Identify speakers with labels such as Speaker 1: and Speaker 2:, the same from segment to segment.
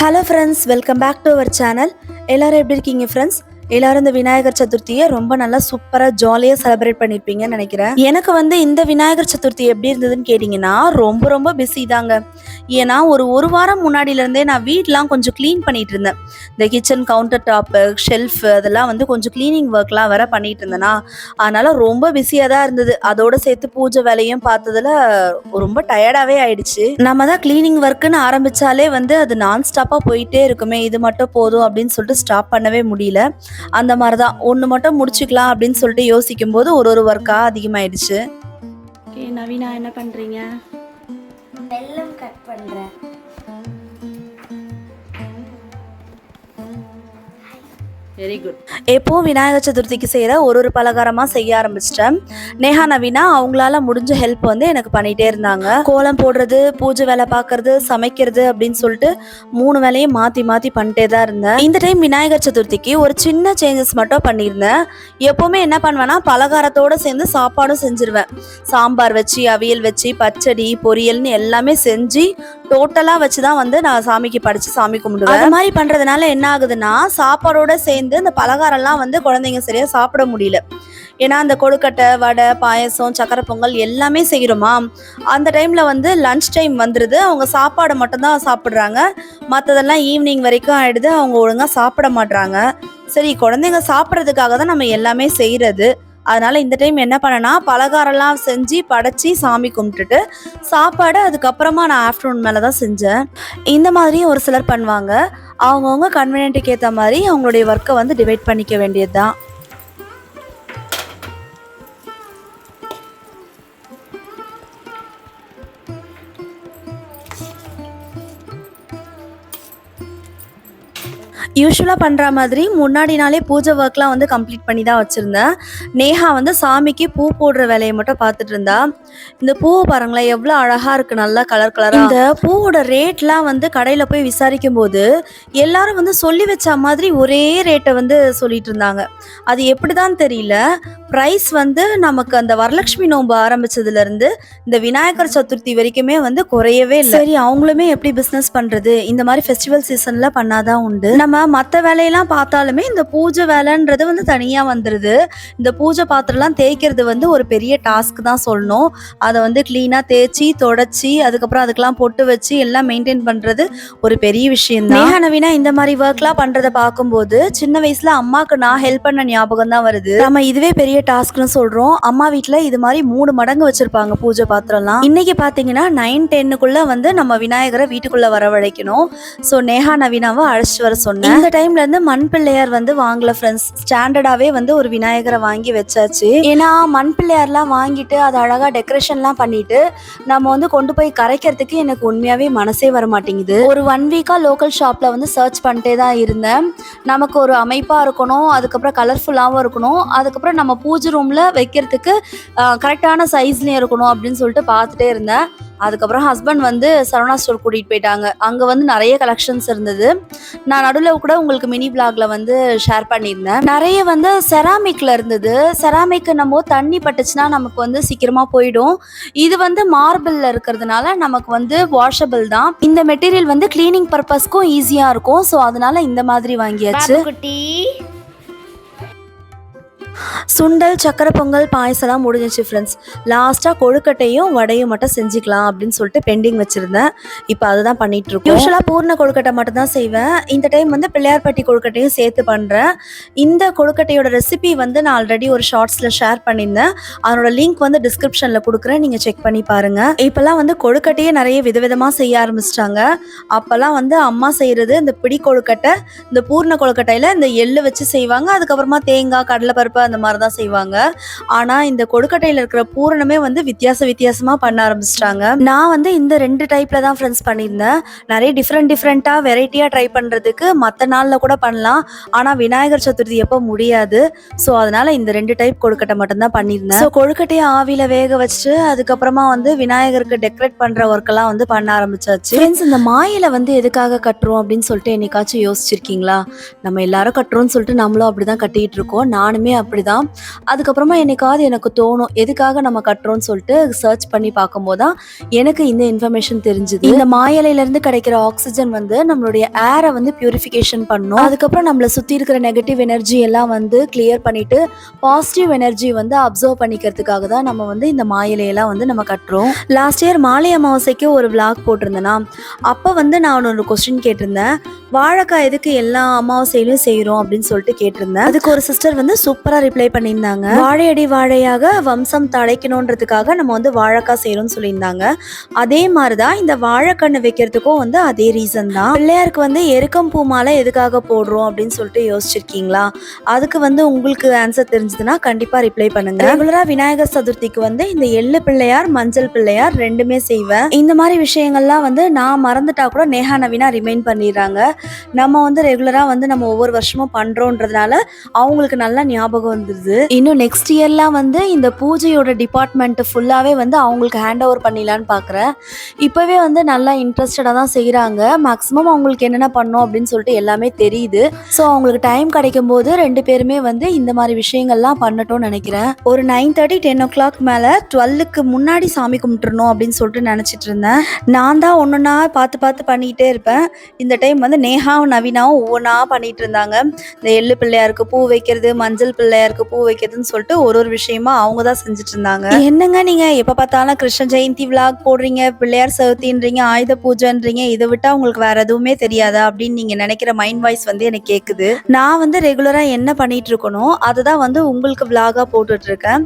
Speaker 1: Hello friends welcome back to our channel எல்லோரும் எப்படி இருக்கீங்க ஃப்ரெண்ட்ஸ் எல்லாரும் இந்த விநாயகர் சதுர்த்தியை ரொம்ப நல்லா சூப்பராக ஜாலியாக செலிப்ரேட் பண்ணியிருப்பீங்கன்னு நினைக்கிறேன். எனக்கு வந்து இந்த விநாயகர் சதுர்த்தி எப்படி இருந்ததுன்னு கேட்டிங்கன்னா ரொம்ப ரொம்ப பிஸி தாங்க. ஏன்னா ஒரு ஒரு வாரம் முன்னாடியிலேருந்தே நான் வீடெலாம் கொஞ்சம் க்ளீன் பண்ணிட்டு இருந்தேன். இந்த கிச்சன் கவுண்டர் டாப்பு ஷெல்ஃப் அதெல்லாம் வந்து கொஞ்சம் க்ளீனிங் ஒர்க்லாம் வேற பண்ணிட்டு இருந்தேன்னா அதனால ரொம்ப பிஸியாக தான் இருந்தது. அதோட சேர்த்து பூஜை வேலையும் பார்த்ததுல ரொம்ப டயர்டாகவே ஆயிடுச்சு. நம்ம தான் க்ளீனிங் ஒர்க்குன்னு ஆரம்பிச்சாலே வந்து அது நான் ஸ்டாப்பாக போயிட்டே இருக்குமே இது மட்டும் போதும் அப்படின்னு சொல்லிட்டு ஸ்டாப் பண்ணவே முடியல. அந்த மாதிரி தான் ஒன்று மட்டும் முடிச்சுக்கலாம் அப்படின்னு சொல்லிட்டு யோசிக்கும் போது ஒரு ஒரு ஒர்க்காக அதிகமாயிடுச்சு. ஓகே நவீனா என்ன பண்ணுறீங்க
Speaker 2: வெல்லம் கட் பண்றேன்.
Speaker 1: வெரி குட் எப்போவும் விநாயகர் சதுர்த்திக்கு செய்கிற ஒரு ஒரு பலகாரமாக செய்ய ஆரம்பிச்சிட்டேன். நேஹா நவீனா அவங்களால முடிஞ்ச ஹெல்ப் வந்து எனக்கு பண்ணிகிட்டே இருந்தாங்க. கோலம் போடுறது பூஜை வேலை பார்க்கறது சமைக்கிறது அப்படின்னு சொல்லிட்டு மூணு வேலையும் மாற்றி மாற்றி பண்ணிட்டே தான் இருந்தேன். இந்த டைம் விநாயகர் சதுர்த்திக்கு ஒரு சின்ன சேஞ்சஸ் மட்டும் பண்ணியிருந்தேன். எப்போவுமே என்ன பண்ணுவேன்னா பலகாரத்தோடு சேர்ந்து சாப்பாடும் செஞ்சிருவேன். சாம்பார் வச்சு அவியல் வச்சு பச்சடி பொரியல்னு எல்லாமே செஞ்சு டோட்டலாக வச்சு தான் வந்து நான் சாமிக்கு படித்து சாமி கும்பிடுவேன். அது மாதிரி பண்ணுறதுனால என்ன ஆகுதுன்னா சாப்பாடோட சேர்ந்து இந்த பலகாரம்லாம் வந்து குழந்தைங்க சரியாக சாப்பிட முடியல. ஏன்னா அந்த கொழுக்கட்டை வடை பாயசம் சக்கரை பொங்கல் எல்லாமே செய்கிறோமா அந்த டைமில் வந்து லன்ச் டைம் வந்துடுது அவங்க சாப்பாடு மட்டும்தான் சாப்பிட்றாங்க. மற்றதெல்லாம் ஈவினிங் வரைக்கும் ஆகிடுது அவங்க ஒழுங்காக சாப்பிட மாட்றாங்க. சரி குழந்தைங்க சாப்பிட்றதுக்காக தான் நம்ம எல்லாமே செய்கிறது அதனால இந்த டைம் என்ன பண்ணேன்னா பலகாரம்லாம் செஞ்சு படைச்சி சாமி கும்பிட்டுட்டு சாப்பாடு அதுக்கப்புறமா நான் ஆஃப்டர்நூன் மேலே தான் செஞ்சேன். இந்த மாதிரியும் ஒரு சிலர் பண்ணுவாங்க. அவங்கவுங்க கன்வீனியன்ட்டுக்கு ஏற்ற மாதிரி அவங்களுடைய ஒர்க்கை வந்து டிவைட் பண்ணிக்க வேண்டியது தான் யூஸ்வலாக பண்ணுற மாதிரி முன்னாடி நாளே பூஜை ஒர்க்லாம் வந்து கம்ப்ளீட் பண்ணி தான் வச்சுருந்தேன். நேஹா வந்து சாமிக்கு பூ போடுற வேலையை மட்டும் பார்த்துட்டு இருந்தா. இந்த பூவை பாருங்களேன் எவ்வளோ அழகாக இருக்குது நல்லா கலர் கலராக இந்த பூவோட ரேட்லாம் வந்து கடையில் போய் விசாரிக்கும் போது எல்லாரும் வந்து சொல்லி வச்ச மாதிரி ஒரே ரேட்டை வந்து சொல்லிட்டு இருந்தாங்க. அது எப்படி தான் தெரியல. ப்ரைஸ் வந்து நமக்கு அந்த வரலட்சுமி நோன்பு ஆரம்பிச்சதுலேருந்து இந்த விநாயகர் சதுர்த்தி வரைக்குமே வந்து குறையவே இல்லை. சரி அவங்களுமே எப்படி பிஸ்னஸ் பண்ணுறது இந்த மாதிரி ஃபெஸ்டிவல் சீசனில் பண்ணாதான் உண்டு. நம்ம மற்ற வேலையெல்லாம் பார்த்தாலுமே இந்த பூஜை வேலைன்றது வந்து தனியாக வந்துடுது இந்த பூஜை பாத்திரம்லாம் தேய்க்கிறது வந்து ஒரு பெரிய டாஸ்க் தான் சொல்லணும். அதை வந்து க்ளீனாக தேய்ச்சி தொடச்சி அதுக்கப்புறம் அதுக்கெல்லாம் பொட்டு வச்சு எல்லாம் மெயின்டைன் பண்ணுறது ஒரு பெரிய விஷயம் தான். நவீனா இந்த மாதிரி ஒர்க்லாம் பண்ணுறதை பார்க்கும்போது சின்ன வயசில் அம்மாவுக்கு நான் ஹெல்ப் பண்ண ஞாபகம் தான் வருது. நம்ம இதுவே பெரிய டாஸ்க்னு சொல்கிறோம் அம்மா வீட்டில் இது மாதிரி மூணு மடங்கு வச்சுருப்பாங்க பூஜை பாத்திரம்லாம். இன்னைக்கு பார்த்தீங்கன்னா நைன் டென்னுக்குள்ளே வந்து நம்ம விநாயகரை வீட்டுக்குள்ளே வரவழைக்கணும். ஸோ நேஹா நவீனாவை அழைச்சிட்டு வர சொன்னேன். அந்த டைம்ல இருந்து மண் பிள்ளையார் வந்து வாங்கல ஃப்ரெண்ட்ஸ் ஸ்டாண்டர்டாவே வந்து ஒரு விநாயகரை வாங்கி வச்சாச்சு. ஏன்னா மண் பிள்ளையார்லாம் வாங்கிட்டு அதை அழகா டெக்கரேஷன்லாம் பண்ணிட்டு நம்ம வந்து கொண்டு போய் கரைக்கிறதுக்கு எனக்கு உண்மையாவே மனசே வர மாட்டேங்குது. ஒரு ஒன் வீக்கா லோக்கல் ஷாப்ல வந்து சர்ச் பண்ணிட்டே தான் இருந்தேன். நமக்கு ஒரு அமைப்பா இருக்கணும் அதுக்கப்புறம் கலர்ஃபுல்லாகவும் இருக்கணும் அதுக்கப்புறம் நம்ம பூஜை ரூம்ல வைக்கிறதுக்கு கரெக்டான சைஸ்லயும் இருக்கணும் அப்படின்னு சொல்லிட்டு பார்த்துட்டே இருந்தேன். அதுக்கப்புறம் ஹஸ்பண்ட் வந்து சரவணா ஸ்டோர் கூட்டிகிட்டு போயிட்டாங்க. அங்கே வந்து நிறைய கலெக்ஷன்ஸ் இருந்தது. நான் நடுவில் கூட உங்களுக்கு மினி பிளாக்ல வந்து ஷேர் பண்ணியிருந்தேன். நிறைய வந்து செராமிக்ல இருந்தது. செராமிக் நம்ம தண்ணி பட்டுச்சுன்னா நமக்கு வந்து சீக்கிரமாக போயிடும். இது வந்து மார்பிளில் இருக்கிறதுனால நமக்கு வந்து வாஷபிள் தான். இந்த மெட்டீரியல் வந்து கிளீனிங் பர்பஸ்க்கும் ஈஸியாக இருக்கும். ஸோ அதனால இந்த மாதிரி வாங்கியாச்சு.
Speaker 2: குட்டி.
Speaker 1: சுண்டல் சக்கரை பொங்கல் பாயசம்லாம் முடிஞ்சிச்சு ஃப்ரெண்ட்ஸ் லாஸ்ட்டாக கொழுக்கட்டையும் வடையும் மட்டும் செஞ்சுக்கலாம் அப்படின்னு சொல்லிட்டு பெண்டிங் வச்சுருந்தேன். இப்போ அதுதான் பண்ணிட்டு இருக்கோம் யூஸ்வலாக பூர்ண கொழுக்கட்டை மட்டும் தான் செய்வேன். இந்த டைம் வந்து பிள்ளையார்பட்டி கொழுக்கட்டையும் சேர்த்து பண்ணுறேன் இந்த கொழுக்கட்டையோட ரெசிபி வந்து நான் ஆல்ரெடி ஒரு ஷார்ட்ஸில் ஷேர் பண்ணியிருந்தேன். அதனோட லிங்க் வந்து டிஸ்கிரிப்ஷனில் கொடுக்குறேன். நீங்கள் செக் பண்ணி பாருங்கள் இப்போல்லாம் வந்து கொழுக்கட்டையே நிறைய விதவிதமாக செய்ய ஆரம்பிச்சிட்டாங்க. அப்போல்லாம் வந்து அம்மா செய்கிறது இந்த பிடி கொழுக்கட்டை இந்த பூர்ண கொழுக்கட்டையில் இந்த எள்ளு வச்சு செய்வாங்க. அதுக்கப்புறமா தேங்காய் கடலைப்பருப்பு அந்த மாதிரி தான் செய்வாங்க. ஆனால் இந்த கொடுக்கட்டையில் இருக்கிற பூரணமே வந்து வித்தியாச வித்தியாசமாக பண்ண ஆரம்பிச்சிட்டாங்க. நான் வந்து இந்த ரெண்டு டைப்பில் தான் ஃப்ரெண்ட்ஸ் பண்ணியிருந்தேன். நிறைய டிஃப்ரெண்ட் டிஃப்ரெண்ட்டாக வெரைட்டியாக ட்ரை பண்ணுறதுக்கு மற்ற நாளில் கூட பண்ணலாம். ஆனால் விநாயகர் சதுர்த்தி எப்போ முடியாது. ஸோ அதனால் இந்த ரெண்டு டைப் கொழுக்கட்டை மட்டும்தான் பண்ணியிருந்தேன். ஸோ கொழுக்கட்டையை ஆவியில் வேக வச்சுட்டு அதுக்கப்புறமா வந்து விநாயகருக்கு டெக்கரேட் பண்ணுற ஒர்க்கெல்லாம் வந்து பண்ண ஆரம்பிச்சாச்சு. ஃப்ரெண்ட்ஸ் இந்த மாயில வந்து எதுக்காக கட்டுறோம் அப்படின்னு சொல்லிட்டு என்னைக்காச்சும் யோசிச்சிருக்கீங்களா? நம்ம எல்லாரும் கட்டுறோம்னு சொல்லிட்டு நம்மளும் அப்படிதான் கட்டிகிட்டு இருக்கோம். நானுமே அப்படி அப்படிதான். அதுக்கப்புறமா என்னைக்காவது எனக்கு தோணும் எதுக்காக நம்ம கட்டுறோம்னு சொல்லிட்டு சர்ச் பண்ணி பார்க்கும்போது தான் எனக்கு இந்த இன்ஃபர்மேஷன் தெரிஞ்சுது. இந்த மாயிலையிலேருந்து கிடைக்கிற ஆக்சிஜன் வந்து நம்மளுடைய ஏரை வந்து பியூரிஃபிகேஷன் பண்ணும். அதுக்கப்புறம் நம்மளை சுற்றி இருக்கிற நெகட்டிவ் எனர்ஜி எல்லாம் வந்து கிளியர் பண்ணிட்டு பாசிட்டிவ் எனர்ஜி வந்து அப்சர்வ் பண்ணிக்கிறதுக்காக தான் நம்ம வந்து இந்த மாயிலையெல்லாம் வந்து நம்ம கட்டுறோம். லாஸ்ட் இயர் மாலை அமாவாசைக்கு ஒரு விளாக் போட்டிருந்தேனா அப்போ வந்து நான் ஒரு கொஸ்டின் கேட்டிருந்தேன். வாழைக்காய் எதுக்கு எல்லா அமாவாசையிலும் செய்கிறோம் அப்படின்னு சொல்லிட்டு கேட்டிருந்தேன். அதுக்கு ஒரு சிஸ்டர் வந்து சூப்பராக ரிப்ளை பண்ணியிருந்தாங்க. வாழையடி வாழையாக வம்சம் தழைக்கணுன்றதுக்காக நம்ம வந்து வாழைக்காய் செய்கிறோம்னு சொல்லியிருந்தாங்க. அதே மாதிரி தான் இந்த வாழைக்கண்ணு வைக்கிறதுக்கும் வந்து அதே ரீசன் தான். பிள்ளையாருக்கு வந்து எருக்கம் பூ மாலை எதுக்காக போடுறோம் அப்படின்னு சொல்லிட்டு யோசிச்சிருக்கீங்களா? அதுக்கு வந்து உங்களுக்கு ஆன்சர் தெரிஞ்சதுன்னா கண்டிப்பாக ரிப்ளை பண்ணுங்க. ரெகுலராக விநாயகர் சதுர்த்திக்கு வந்து இந்த எள்ளு பிள்ளையார் மஞ்சள் பிள்ளையார் ரெண்டுமே செய்வேன். இந்த மாதிரி விஷயங்கள்லாம் வந்து நான் மறந்துட்டா கூட நேஹா நவீனா ரிமைண்ட் பண்ணிடுறாங்க. நம்ம வந்து ரெகுலராக வந்து நம்ம ஒவ்வொரு வருஷமும் பண்ணுறோன்றதுனால அவங்களுக்கு நல்லா ஞாபகம் வந்துடுது இன்னும் நெக்ஸ்ட் இயர்லாம் வந்து இந்த பூஜையோட டிபார்ட்மெண்ட் ஃபுல்லாகவே வந்து அவங்களுக்கு ஹேண்ட் ஓவர் பண்ணிடலான்னு பார்க்குறேன் இப்போவே வந்து நல்லா இன்ட்ரெஸ்டடாக தான் செய்கிறாங்க மேக்ஸிமம் அவங்களுக்கு என்னென்ன பண்ணோம் அப்படின்னு சொல்லிட்டு எல்லாமே தெரியுது. ஸோ அவங்களுக்கு டைம் கிடைக்கும் போது ரெண்டு பேருமே வந்து இந்த மாதிரி விஷயங்கள்லாம் பண்ணட்டும்னு நினைக்கிறேன். ஒரு nine thirty ten o'clock மேலே டுவெல்லுக்கு முன்னாடி சாமி கும்பிட்டுருணும் அப்படின்னு சொல்லிட்டு நினச்சிட்டு இருந்தேன். நான் தான் ஒன்றுனா பார்த்து பார்த்து பண்ணிக்கிட்டே இருப்பேன். இந்த டைம் வந்து நேஹாவும் நவீனாவும் ஒவ்வொன்றா பண்ணிகிட்டு இருந்தாங்க. இந்த எள்ளு பிள்ளையாருக்கு பூ வைக்கிறது மஞ்சள் பிள்ளை பிள்ளையாருக்கு பூ வைக்கிறதுன்னு சொல்லிட்டு ஒரு ஒரு விஷயமா அவங்க தான் செஞ்சுட்டு இருந்தாங்க என்னங்க நீங்க? எப்ப பார்த்தாலும் கிருஷ்ண ஜெயந்தி விளாக் போடுறீங்க பிள்ளையார் சதுர்த்தின்றீங்க ஆயுத பூஜைன்றீங்க இதை விட்டா உங்களுக்கு வேற எதுவுமே தெரியாதா அப்படின்னு நீங்க நினைக்கிற மைண்ட் வாய்ஸ் வந்து எனக்கு கேக்குது. நான் வந்து ரெகுலரா என்ன பண்ணிட்டு இருக்கணும் அதுதான் வந்து உங்களுக்கு விளாகா போட்டுட்டு இருக்கேன்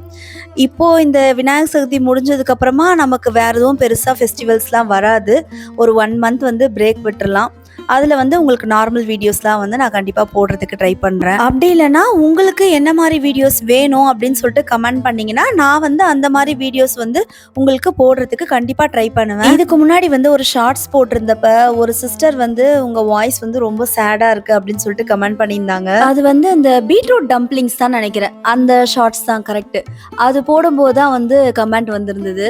Speaker 1: இப்போ இந்த விநாயகர் சதுர்த்தி முடிஞ்சதுக்கு அப்புறமா நமக்கு வேற எதுவும் பெருசா ஃபெஸ்டிவல்ஸ்லாம் வராது. ஒரு ஒன் மந்த் வந்து பிரேக் விட்டுறலாம். அதில் வந்து உங்களுக்கு நார்மல் வீடியோஸ்லாம் வந்து நான் கண்டிப்பாக போடுறதுக்கு ட்ரை பண்ணுறேன் அப்படி இல்லைன்னா உங்களுக்கு என்ன மாதிரி வீடியோஸ் வேணும் அப்படின்னு சொல்லிட்டு கமெண்ட் பண்ணிங்கன்னா நான் வந்து அந்த மாதிரி வீடியோஸ் வந்து உங்களுக்கு போடுறதுக்கு கண்டிப்பாக ட்ரை பண்ணுவேன். இதுக்கு முன்னாடி வந்து ஒரு ஷார்ட்ஸ் போட்டிருந்தப்ப ஒரு சிஸ்டர் வந்து உங்கள் வாய்ஸ் வந்து ரொம்ப சேடாக இருக்குது அப்படின்னு சொல்லிட்டு கமெண்ட் பண்ணியிருந்தாங்க. அது வந்து அந்த பீட்ரூட் டம்ப்ளிங்ஸ் தான் நினைக்கிறேன். அந்த ஷார்ட்ஸ் தான் கரெக்ட் அது போடும்போது தான் வந்து கமெண்ட் வந்திருந்தது.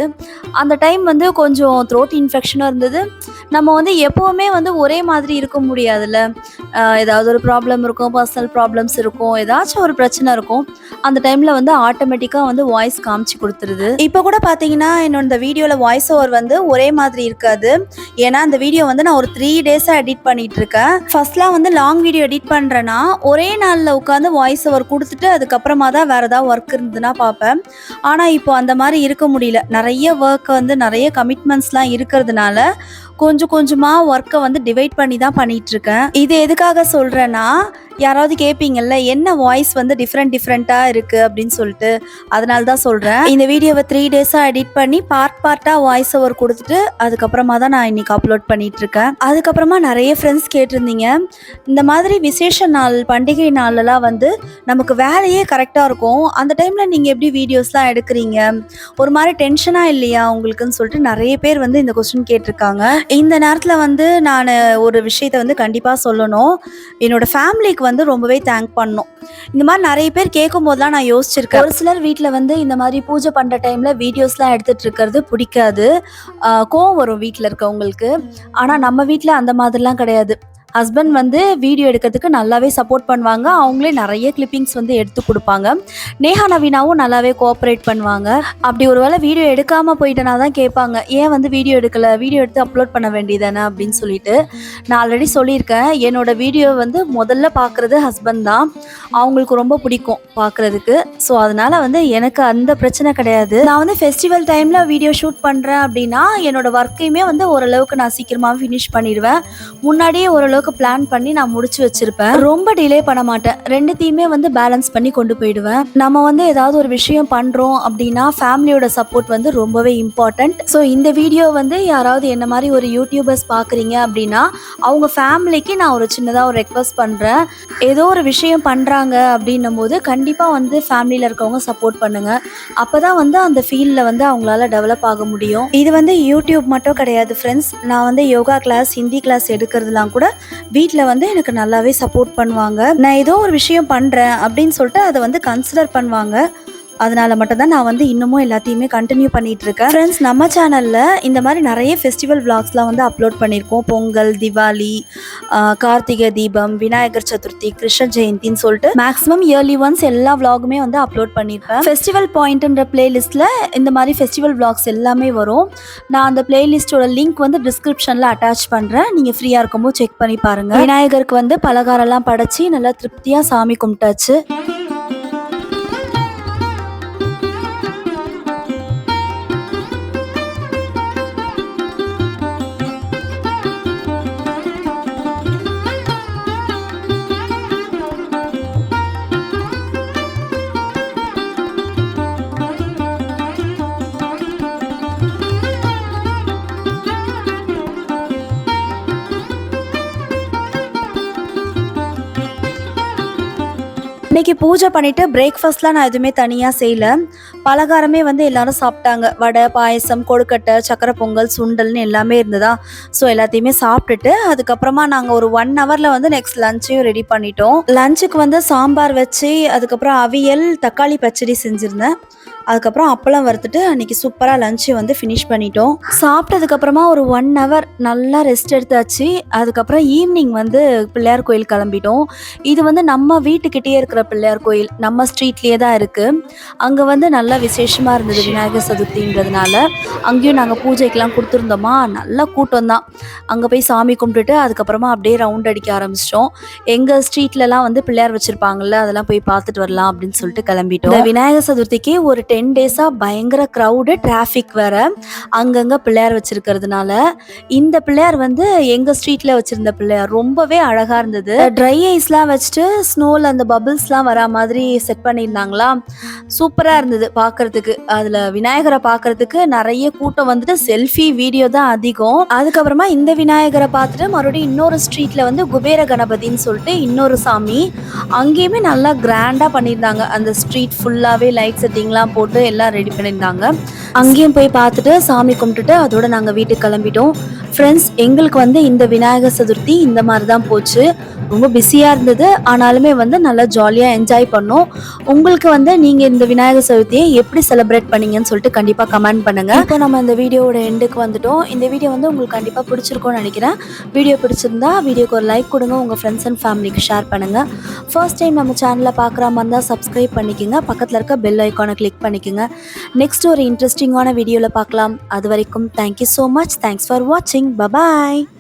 Speaker 1: அந்த டைம் வந்து கொஞ்சம் த்ரோட் இன்ஃபெக்ஷனாக இருந்தது. நம்ம வந்து எப்போவுமே வந்து ஒரே மாதிரி இருக்க முடியாதுல்ல. ஏதாவது ஒரு ப்ராப்ளம் இருக்கும் பர்சனல் ப்ராப்ளம்ஸ் இருக்கும் ஏதாச்சும் ஒரு பிரச்சனை இருக்கும். அந்த டைமில் வந்து ஆட்டோமேட்டிக்காக வந்து வாய்ஸ் காமிச்சு கொடுத்துருது. இப்போ கூட பார்த்தீங்கன்னா என்னோட இந்த வீடியோவில் வாய்ஸ் ஓவர் வந்து ஒரே மாதிரி இருக்காது. ஏன்னா அந்த வீடியோ வந்து நான் ஒரு த்ரீ டேஸாக எடிட் பண்ணிகிட்டு இருக்கேன் ஃபர்ஸ்ட்லாம் வந்து லாங் வீடியோ எடிட் பண்ணுறேன்னா ஒரே நாளில் உட்காந்து வாய்ஸ் ஓவர் கொடுத்துட்டு அதுக்கப்புறமா தான் வேறு ஏதாவது ஒர்க் இருந்ததுன்னா பார்ப்பேன். ஆனால் இப்போ அந்த மாதிரி இருக்க முடியல. நிறைய ஒர்க் வந்து நிறைய கமிட்மெண்ட்ஸ்லாம் இருக்கிறதுனால கொஞ்சம் கொஞ்சமாக ஒர்க்கை வந்து டிவைட் பண்ணி தான் பண்ணிட்டு இருக்கேன் இது எதுக்காக சொல்கிறேன்னா யாராவது கேட்பீங்கல்ல என்ன வாய்ஸ் வந்து டிஃப்ரெண்ட் டிஃப்ரெண்ட்டாக இருக்குது அப்படின்னு சொல்லிட்டு. அதனால தான் சொல்கிறேன் இந்த வீடியோவை த்ரீ டேஸாக எடிட் பண்ணி பார்ட் பார்ட்டாக வாய்ஸ் ஓவர் கொடுத்துட்டு அதுக்கப்புறமா தான் நான் இன்னைக்கு அப்லோட் பண்ணிட்டு இருக்கேன் அதுக்கப்புறமா நிறைய ஃப்ரெண்ட்ஸ் கேட்டிருந்தீங்க. இந்த மாதிரி விசேஷ நாள் பண்டிகை நாள்லலாம் வந்து நமக்கு வேலையே கரெக்டாக இருக்கும். அந்த டைமில் நீங்கள் எப்படி வீடியோஸ்லாம் எடுக்கிறீங்க? ஒரு மாதிரி டென்ஷனாக இல்லையா உங்களுக்குன்னு சொல்லிட்டு நிறைய பேர் வந்து இந்த கொஸ்டின் கேட்டிருக்காங்க. இந்த நேரத்தில் வந்து நான் ஒரு விஷயத்தை வந்து கண்டிப்பாக சொல்லணும். என்னோட ஃபேமிலிக்கு வந்து ரொம்பவே தேங்க் பண்ணணும் இந்த மாதிரி நிறைய பேர் கேட்கும் போதெல்லாம் நான் யோசிச்சிருக்கேன். ஒரு சிலர் வீட்டில் வந்து இந்த மாதிரி பூஜை பண்ணுற டைமில் வீடியோஸ்லாம் எடுத்துகிட்டு இருக்கிறது பிடிக்காது. கோவம் வரும் வீட்டில் இருக்கவங்களுக்கு. ஆனால் நம்ம வீட்டில் அந்த மாதிரிலாம் கிடையாது. ஹஸ்பண்ட் வந்து வீடியோ எடுக்கிறதுக்கு நல்லாவே சப்போர்ட் பண்ணுவாங்க. அவங்களே நிறைய கிளிப்பிங்ஸ் வந்து எடுத்து கொடுப்பாங்க. நேஹா நவீனாவும் நல்லாவே கோஆப்ரேட் பண்ணுவாங்க. அப்படி ஒரு வேளை வீடியோ எடுக்காமல் போயிட்டேனா தான் கேட்பாங்க. ஏன் வந்து வீடியோ எடுக்கல? வீடியோ எடுத்து அப்லோட் பண்ண வேண்டியதானே அப்படின்னு சொல்லிட்டு நான் ஆல்ரெடி சொல்லியிருக்கேன். என்னோட வீடியோ வந்து முதல்ல பார்க்குறது ஹஸ்பண்ட் தான். அவங்களுக்கு ரொம்ப பிடிக்கும் பார்க்குறதுக்கு. ஸோ அதனால வந்து எனக்கு அந்த பிரச்சனை கிடையாது. நான் வந்து ஃபெஸ்டிவல் டைமில் வீடியோ ஷூட் பண்ணுறேன் அப்படின்னா என்னோட ஒர்க்கையுமே வந்து ஓரளவுக்கு நான் சீக்கிரமாக ஃபினிஷ் பண்ணிடுவேன். முன்னாடியே ஓரளவுக்கு பிளான் பண்ணி நான் முடிச்சு வச்சிருப்பேன். ரொம்ப டிலே பண்ண மாட்டேன். ரெண்டுத்தையுமே வந்து பேலன்ஸ் பண்ணி கொண்டு போயிடுவேன். நம்ம வந்து ஏதாவது ஒரு விஷயம் பண்றோம் அப்படின்னா ஃபேமிலியோட சப்போர்ட் வந்து ரொம்பவே இம்பார்ட்டன்ட் ஸோ இந்த வீடியோ வந்து யாராவது என்ன மாதிரி ஒரு யூடியூபர்ஸ் பார்க்குறீங்க அப்படின்னா அவங்க ஃபேமிலிக்கு நான் ஒரு சின்னதாக ஒரு ரெக்வஸ்ட் பண்ணுறேன் ஏதோ ஒரு விஷயம் பண்ணுறாங்க அப்படின்னும் போது கண்டிப்பாக வந்து ஃபேமிலியில் இருக்கவங்க சப்போர்ட் பண்ணுங்க. அப்போ தான் வந்து அந்த ஃபீல்டில் வந்து அவங்களால டெவலப் ஆக முடியும். இது வந்து யூடியூப் மட்டும் கிடையாது ஃப்ரெண்ட்ஸ் நான் வந்து யோகா கிளாஸ் ஹிந்தி கிளாஸ் எடுக்கிறதுலாம் கூட வீட்டில் வந்து எனக்கு நல்லாவே சப்போர்ட் பண்ணுவாங்க. நான் ஏதோ ஒரு விஷயம் பண்ணுறேன் அப்படின்னு சொல்லிட்டு அதை வந்து கன்சிடர் பண்ணுவாங்க. அதனால மட்டும் தான் நான் வந்து இன்னமும் எல்லாத்தையுமே கண்டினியூ பண்ணிட்டு இருக்கேன் ஃப்ரெண்ட்ஸ் நம்ம சேனலில் இந்த மாதிரி நிறைய ஃபெஸ்டிவல் விளாக்ஸ்லாம் வந்து அப்லோட் பண்ணியிருக்கோம். பொங்கல் திவாலி கார்த்திகை தீபம் விநாயகர் சதுர்த்தி கிருஷ்ண ஜெயந்தின்னு சொல்லிட்டு மேக்ஸிமம் இயர்லி ஒன்ஸ் எல்லா விளாகுமே வந்து அப்லோட் பண்ணியிருப்பேன் ஃபெஸ்டிவல் பாயிண்ட்ன்ற பிளேலிஸ்ட்டில் இந்த மாதிரி ஃபெஸ்டிவல் விளாக்ஸ் எல்லாமே வரும். நான் அந்த பிளேலிஸ்ட்டோட லிங்க் வந்து டிஸ்கிரிப்ஷனில் அட்டாச் பண்ணுறேன் நீங்கள் ஃப்ரீயாக இருக்கும்போது செக் பண்ணி பாருங்கள் விநாயகருக்கு வந்து பலகாரம்லாம் படைச்சி நல்லா திருப்தியாக சாமி கும்பிட்டாச்சு. இன்னைக்கு பூஜை பண்ணிட்டு பிரேக்ஃபாஸ்ட்லாம் நான் எதுவுமே தனியாக செய்யல. பலகாரமே வந்து எல்லாரும் சாப்பிட்டாங்க. வடை பாயசம் கொழுக்கட்டை சக்கரை பொங்கல் சுண்டல்னு எல்லாமே இருந்ததா. ஸோ எல்லாத்தையுமே சாப்பிட்டுட்டு அதுக்கப்புறமா நாங்கள் ஒரு ஒன் ஹவரில் வந்து நெக்ஸ்ட் லஞ்சையும் ரெடி பண்ணிட்டோம். லஞ்சுக்கு வந்து சாம்பார் வச்சு அதுக்கப்புறம் அவியல் தக்காளி பச்சடி செஞ்சுருந்தேன். அதுக்கப்புறம் அப்பளம் வறுத்துட்டு அன்னைக்கு சூப்பராக லஞ்சு வந்து ஃபினிஷ் பண்ணிட்டோம். சாப்பிட்டதுக்கப்புறமா ஒரு ஒன் ஹவர் நல்லா ரெஸ்ட் எடுத்தாச்சு. அதுக்கப்புறம் ஈவினிங் வந்து பிள்ளையார் கோயில் கிளம்பிட்டோம். இது வந்து நம்ம வீட்டுக்கிட்டேயே இருக்கிற பிள்ளையார் கோயில். நம்ம ஸ்ட்ரீட்லேயே தான் இருக்குது அங்கே வந்து நல்லா விசேஷமாக இருந்தது விநாயகர் சதுர்த்தின்றதுனால. அங்கேயும் நாங்கள் பூஜைக்கெலாம் கொடுத்துருந்தோமா? நல்ல கூட்டம் தான். அங்கே போய் சாமி கும்பிட்டுட்டு அதுக்கப்புறமா அப்படியே ரவுண்ட் அடிக்க ஆரம்பிச்சிட்டோம். எங்கள் ஸ்ட்ரீட்லலாம் வந்து பிள்ளையார் வச்சுருப்பாங்கல்ல அதெல்லாம் போய் பார்த்துட்டு வரலாம் அப்படின்னு சொல்லிட்டு கிளம்பிட்டோம். விநாயகர் சதுர்த்திக்கு ஒரு டென் டேஸாக பயங்கர க்ரௌடு டிராஃபிக் வேற. அங்கங்கே பிள்ளையார் வச்சிருக்கிறதுனால. இந்த பிள்ளையார் வந்து எங்கள் ஸ்ட்ரீட்டில் வச்சுருந்த பிள்ளையார். ரொம்பவே அழகாக இருந்தது. ட்ரை ஐஸ்லாம் வச்சுட்டு ஸ்னோவில் அந்த பபிள்ஸ்லாம் வரா மாதிரி செட் பண்ணியிருந்தாங்களா? சூப்பராக இருந்தது பார்க்கறதுக்கு அதில் விநாயகரை பார்க்கறதுக்கு நிறைய கூட்டம் வந்துட்டு செல்ஃபி வீடியோ தான் அதிகம். அதுக்கப்புறமா இந்த விநாயகரை பார்த்துட்டு மறுபடியும் இன்னொரு ஸ்ட்ரீட்டில் வந்து குபேர கணபதின்னு சொல்லிட்டு இன்னொரு சாமி. அங்கேயுமே நல்லா கிராண்டாக பண்ணியிருந்தாங்க. அந்த ஸ்ட்ரீட் ஃபுல்லாகவே லைட் செட்டிங்லாம் போட்டு எல்லாம் ரெடி பண்ணியிருந்தாங்க. அங்கேயும் போய் பார்த்துட்டு சாமி கும்பிட்டுட்டு அதோட நாங்கள் வீட்டுக்கு கிளம்பிட்டோம். ஃப்ரெண்ட்ஸ் எங்களுக்கு வந்து இந்த விநாயகர் சதுர்த்தி இந்த மாதிரி தான் போச்சு. ரொம்ப பிஸியாக இருந்தது. ஆனாலுமே வந்து நல்லா ஜாலியாக என்ஜாய் பண்ணோம். உங்களுக்கு வந்து நீங்கள் இந்த விநாயகர் சதுர்த்தியை எப்படி செலிப்ரேட் பண்ணீங்கன்னு சொல்லிட்டு கண்டிப்பாக கமெண்ட் பண்ணுங்கள் இப்போ நம்ம இந்த வீடியோவோட எண்டுக்கு வந்துட்டோம். இந்த வீடியோ வந்து உங்களுக்கு கண்டிப்பாக பிடிச்சிருக்கோன்னு நினைக்கிறேன். வீடியோ பிடிச்சிருந்தா வீடியோக்கு ஒரு லைக் கொடுங்க. உங்கள் ஃப்ரெண்ட்ஸ் அண்ட் ஃபேமிலிக்கு ஷேர் பண்ணுங்கள் ஃபர்ஸ்ட் டைம் நம்ம சேனலை பார்க்குற மாதிரி இருந்தால் சப்ஸ்கிரைப் பண்ணிக்கோங்க. பக்கத்தில் இருக்க பெல் ஐக்கானை கிளிக் பண்ணிக்கோங்க. நெக்ஸ்ட் ஒரு இன்ட்ரெஸ்டிங்கான வீடியோவில் பார்க்கலாம் அது வரைக்கும் thank you so much thanks for வாட்சிங் Bye-bye!